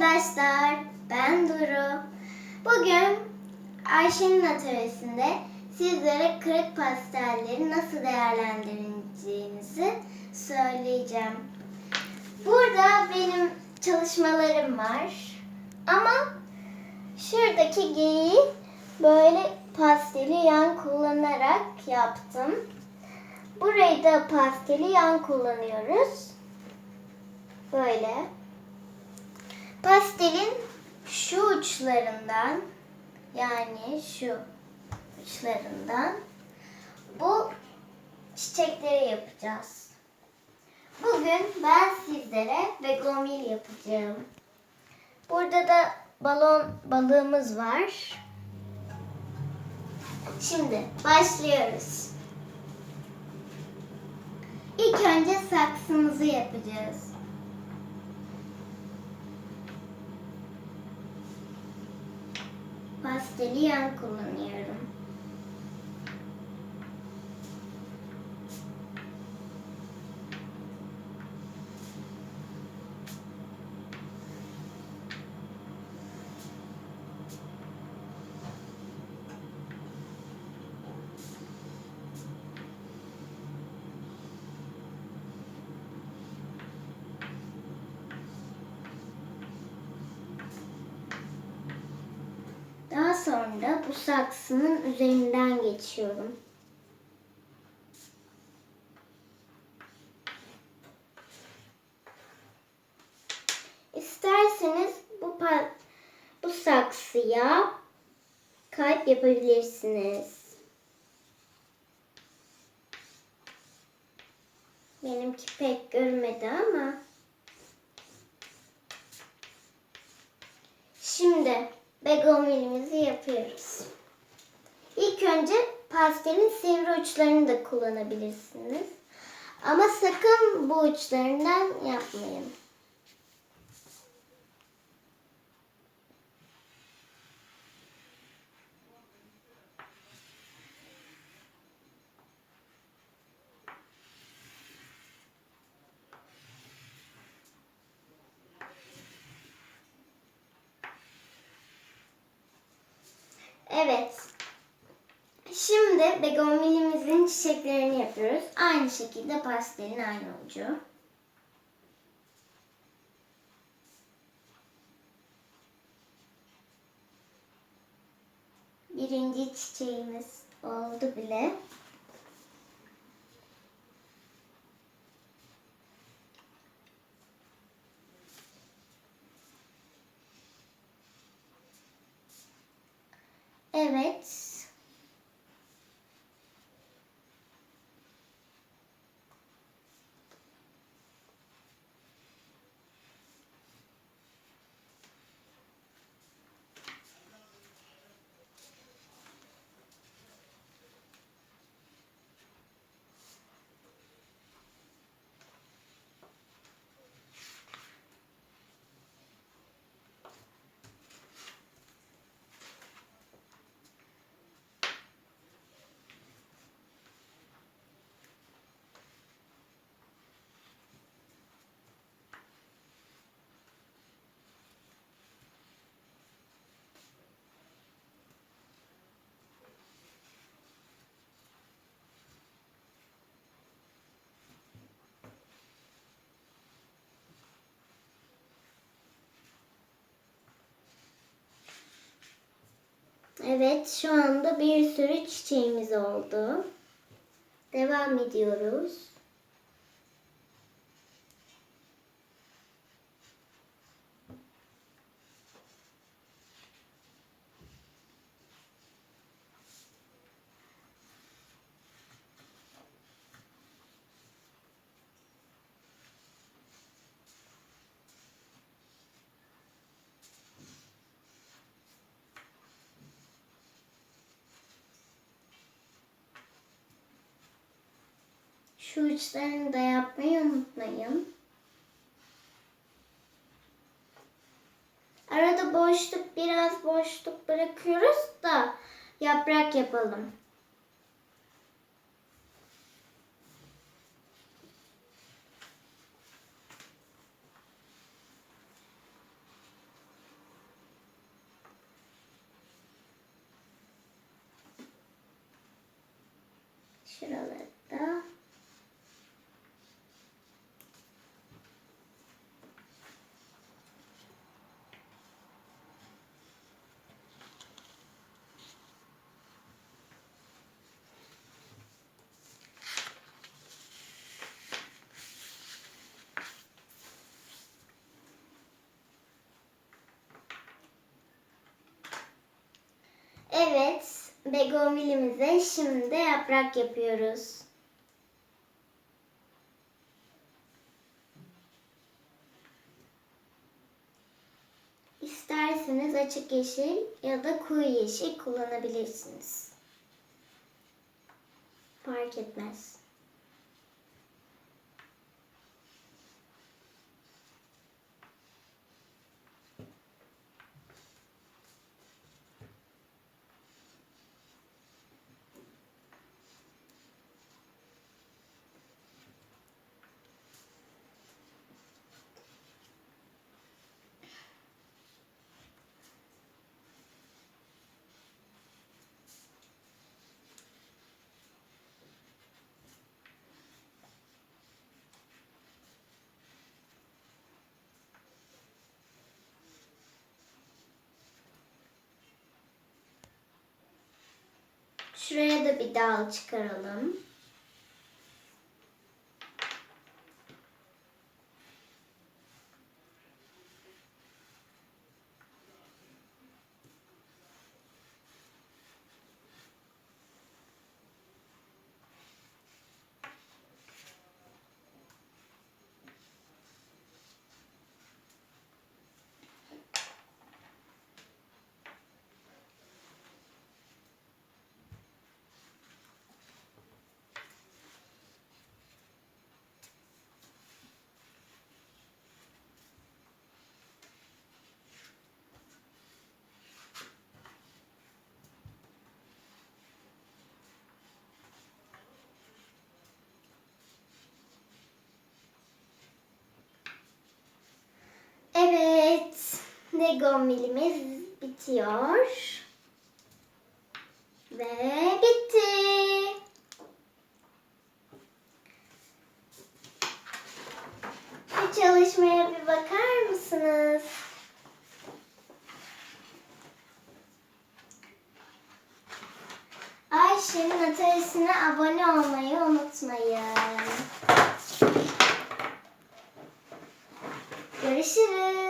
arkadaşlar, ben Duru. Bugün Ayşe'nin atölyesinde sizlere kırık pastelleri nasıl değerlendireceğinizi söyleyeceğim. Burada benim çalışmalarım var. Ama şuradaki geyiği böyle pasteli yan kullanarak yaptım. Burayı da pasteli yan kullanıyoruz. Böyle. Pastelin şu uçlarından yani şu uçlarından bu çiçekleri yapacağız. Bugün ben sizlere begomil yapacağım. Burada da balon balığımız var. Şimdi başlıyoruz. İlk önce saksımızı yapacağız. Pasteli yan kullanıyorum. Daha sonra bu saksının üzerinden geçiyorum. İsterseniz bu bu saksıya kalp yapabilirsiniz. Benimki pek görmedi ama. Şimdi begomilimizi yapıyoruz. İlk önce pastelin sivri uçlarını da kullanabilirsiniz. Ama sakın bu uçlarından yapmayın. Evet. Şimdi begonvilimizin çiçeklerini yapıyoruz. Aynı şekilde pastelin aynı ucu. Birinci çiçeğimiz oldu bile. Evet. Evet, şu anda bir sürü çiçeğimiz oldu. Devam ediyoruz. Şu uçlarını da yapmayı unutmayın. Arada boşluk, biraz boşluk bırakıyoruz da yaprak yapalım. Şuraları da. Evet, begonvilimize şimdi yaprak yapıyoruz. İsterseniz açık yeşil ya da koyu yeşil kullanabilirsiniz. Fark etmez. Şuraya da bir dal çıkaralım. Evet, Legomilimiz bitiyor. Ve bitti. Bu çalışmaya bir bakar mısınız? Ayşe'nin atölyesine abone olmayı unutmayın. Görüşürüz.